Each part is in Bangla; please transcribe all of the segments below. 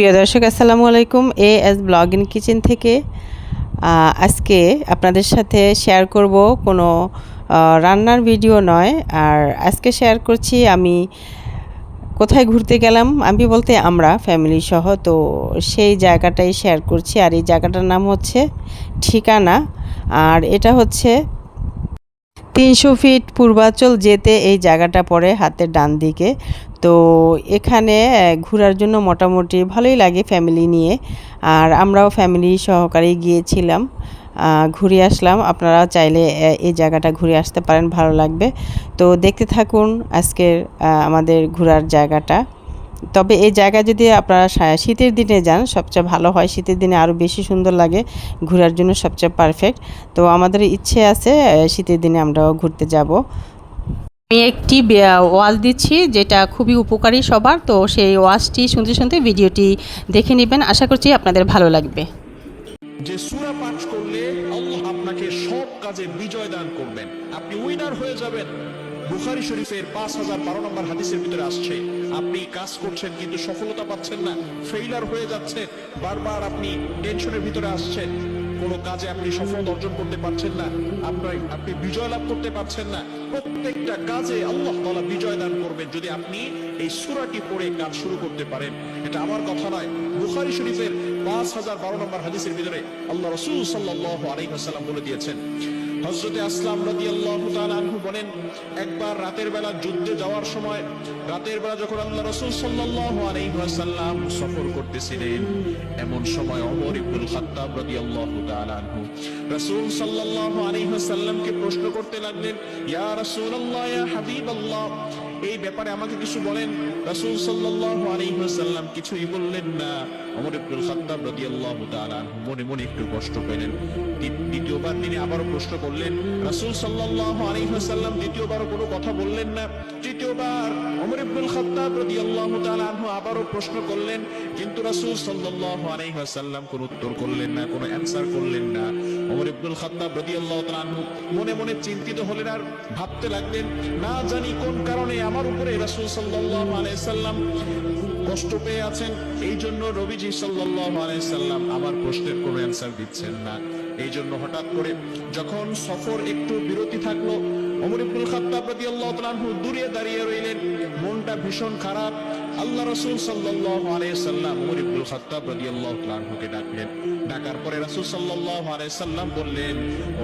প্রিয় দর্শক, আসসালামু আলাইকুম। A S blog in kitchen থেকে আজকে আপনাদের সাথে শেয়ার করব কোনো রান্নার ভিডিও নয়। আর আজকে শেয়ার করছি, আমি কোথায় ঘুরতে গেলাম, আমি বলতে আমরা ফ্যামিলি সহ। তো সেই জায়গাটাই শেয়ার করছি। আর এই জায়গাটার নাম হচ্ছে ঠিকানা। আর এটা হচ্ছে তিনশো ফিট পূর্বাচল যেতে এই জায়গাটা পড়ে হাতের ডান দিকে। তো এখানে ঘোরার জন্য মোটামুটি ভালোই লাগে ফ্যামিলি নিয়ে। আর আমরাও ফ্যামিলি সহকারে গিয়েছিলাম ঘুরে আসলাম। আপনারা চাইলে এই জায়গাটা ঘুরে আসতে পারেন, ভালো লাগবে। তো দেখতে থাকুন আজকের আমাদের ঘোরার জায়গাটা। তবে এই জায়গা যদি আপনারা শীতের দিনে যান, সবচেয়ে ভালো হয় শীতের দিনে আরও বেশি সুন্দর লাগে, ঘোরার জন্য সবচেয়ে পারফেক্ট তো আমাদের ইচ্ছে আছে শীতের দিনে আমরাও ঘুরতে যাব। আমি একটি ওয়াজ দিচ্ছি, যেটা খুবই উপকারী সবার, তো সেই ওয়াজটি শুনতে শুনতে ভিডিওটি দেখে নেবেন। আশা করছি আপনাদের ভালো লাগবে। যে সূরা পাঠ করলে আল্লাহ আপনাকে সব কাজে বিজয় বুখারী শরীফের পাঁচ হাজার বারো নম্বর হাদিসের ভিতরে আসছে, আপনি কাজ করছেন কিন্তু সফলতা পাচ্ছেন না ফেইলার হয়ে যাচ্ছে, বারবার আপনি টেনশনের ভিতরে আসছেন, কোনো কাজে আপনি সফলতা অর্জন করতে পারছেন না, আপনার আপনি বিজয় লাভ করতে পারছেন না, প্রত্যেকটা কাজে আল্লাহ তাআলা বিজয় দান করবেন যদি আপনি এই সূরাটি পড়ে কাজ শুরু করতে পারেন। এটা আমার কথা নয় বুখারী শরীফের পাঁচ হাজার বারো নম্বর হাদিসের ভিতরে আল্লাহ রসুল সাল্লাহ আলাইসাল্লাম বলে দিয়েছেন হজরতে আসলাম রাদি আল্লাহ আনহু বলেন, একবার রাতের বেলা যুদ্ধে যাওয়ার সময় রাতের বেলা যখন আল্লাহ রসুল সাল্লাহ আলাইসাল্লাম সফর করতেছিলেন, এমন সময় অমর ইবনুল খাত্তাব রাদি আল্লাহ আনহু রসুল সাল্লাহ আলাইসাল্লামকে প্রশ্ন করতে লাগলেন, ইয়া রসুল আল্লাহ হাবিব আল্লাহ এই ব্যাপারে আমাকে কিছু বলেন? রাসূল সাল্লাল্লাহু আলাইহি ওয়াসাল্লাম কিছুই বললেন না। ওমর ইবনুল খাত্তাব রাদিয়াল্লাহু তাআলা মনে মনে একটু কষ্ট পেলেন। দ্বিতীয়বার তিনি আবারও প্রশ্ন করলেন, রাসূল সাল্লাল্লাহু আলাইহি ওয়াসাল্লাম দ্বিতীয়বার কোনো কথা বললেন না? তৃতীয়বার ওমর ইবনুল খাত্তাব রাদিয়াল্লাহু তাআলা আনহু আবারও প্রশ্ন করলেন, কিন্তু রাসূল সাল্লাল্লাহু আলাইহি ওয়াসাল্লাম কোনো উত্তর করলেন না, কোনো অ্যানসার করলেন না। ওমর ইবনুল খাত্তাব রাদিয়াল্লাহু তাআলা আনহু মনে মনে চিন্তিত হলেন আর ভাবতে লাগলেন, না জানি কোন কারণে আমার উপরে রাসূল সাল্লাল্লাহু আলাইহি সাল্লাম কষ্ট পেয়ে আছেন এই জন্য রবিজি সাল্লাল্লাহু আলাইহি সাল্লাম আমার প্রশ্নের কোনো অ্যানসার দিচ্ছেন না। এই জন্য হঠাৎ করে যখন সফর একটু বিরতি থাকল, ওমর ইবনুল খাত্তাব রাদিয়াল্লাহু তাআলা দূরে দাঁড়িয়ে রইলেন। মনটা ভীষণ খারাপ। আল্লাহ রাসূল সাল্লাল্লাহু আলাইহি সাল্লাম ওমর ইবনুল খাত্তাব রাদিয়াল্লাহু তাআলা আনহুকে ডাকলেন। ডাকার পরে রাসূল সাল্লাল্লাহু আলাইহি সাল্লাম বললেন,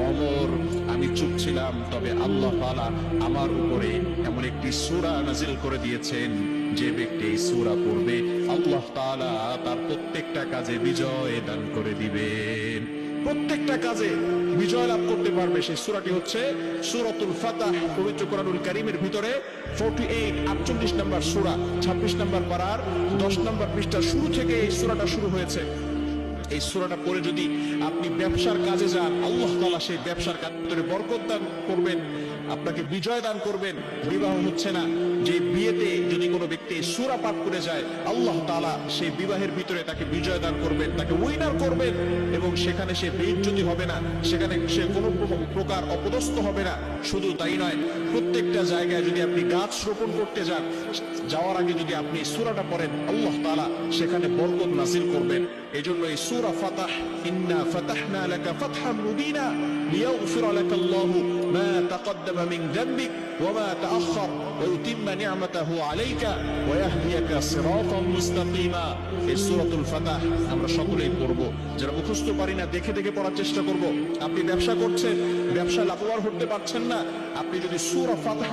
ওমর, আমি চুপ ছিলাম, তবে আল্লাহ তাআলা আমার উপরে এমন একটি সূরা নাজিল করে দিয়েছেন, যে ব্যক্তি এই সূরা পড়বে, আল্লাহ তাআলা তার প্রত্যেকটা কাজে বিজয় দান করে দিবেন। প্রত্যেকটা কাজে বিজয় লাভ করতে পারবে সেই সুরাটি হচ্ছে সুরাতুল ফাতা পবিত্র কোরআনুল করিমের ভিতরে 48 48 নম্বর সুরা, ছাব্বিশ নম্বর পাড়ার দশ নম্বর পৃষ্ঠার শুরু থেকে এই সুরাটা শুরু হয়েছে। এই সূরাটা পড়ে যদি আপনি ব্যবসার কাজে যান, আল্লাহ তাআলা সেই ব্যবসার কাজে বরকত দান করবেন, আপনাকে বিজয় দান করবেন, বিবাহ হচ্ছে না। যে বিয়েতে যদি কোনো ব্যক্তি সূরা পাঠ করে যায়, আল্লাহ তাআলা সেই বিবাহের ভিতরে তাকে বিজয় দান করবেন, তাকে উইনার করবেন এবং সেখানে সে বেইজ্জতি হবে না, সেখানে সে কোনো প্রকার অপদস্থ হবে না। শুধু তাই নয়, প্রত্যেকটা জায়গায় যদি আপনি গাছ রোপণ করতে যান, যাওয়ার আগে যদি আপনি সুরাটা পড়েন, আল্লাহ তাআলা সেখানে বরকত নাজিল করবেন। এজন্য এই সূরা ফাতাহ, ইন্না ফাতাহনা লাকা ফাতহাম মুবিনা লিয়াগফিরা লাকা আল্লাহু মা তাকদ্দামা মিন ওয়া মা তাআখার ওয়া ইউতিম্মা নি'মাতাহু আলাইকা ওয়া ইয়াহদিয়াকা মুস্তাকিমা। এই সূরাতুল ফাতাহ আমরা সকলেই পড়ব। যারা মুখস্থ পারি না, দেখে দেখে পড়ার চেষ্টা করব। আপনি ব্যবসা করছেন, ব্যবসা লাভবান হতে পারছেন না। আপনি যদি সূরা ফাতাহ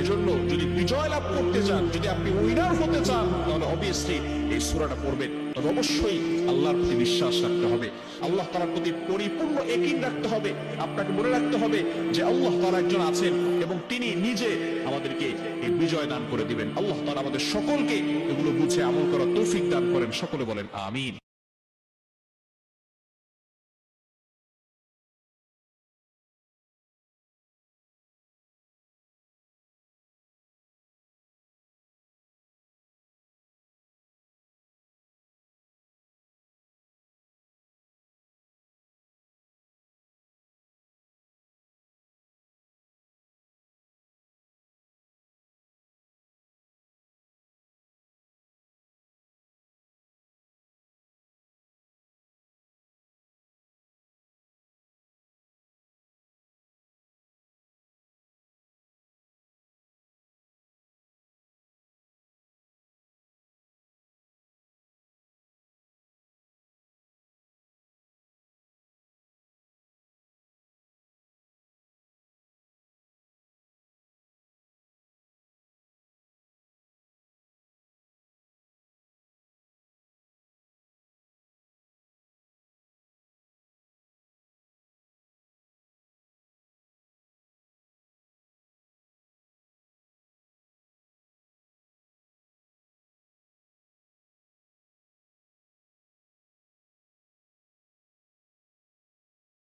এজন্য যদি বিজয় লাভ করতে চান, যদি আপনি উইনার হতে চান, তাহলে অবভিয়াসলি এই সূরাটা পড়বেন। তবে অবশ্যই আল্লাহর প্রতি বিশ্বাস রাখতে হবে। আল্লাহ তাআলার প্রতি পরিপূর্ণ একই রাখতে হবে। আপনাকে মনে রাখতে হবে যে আল্লাহ তাআলা একজন আছেন এবং তিনি নিজে আমাদেরকে এই বিজয় দান করে দিবেন। আল্লাহ তাআলা আমাদের সকলকে এগুলো বুঝে আমল করার তৌফিক দান করেন। সকলে বলেন, আমিন।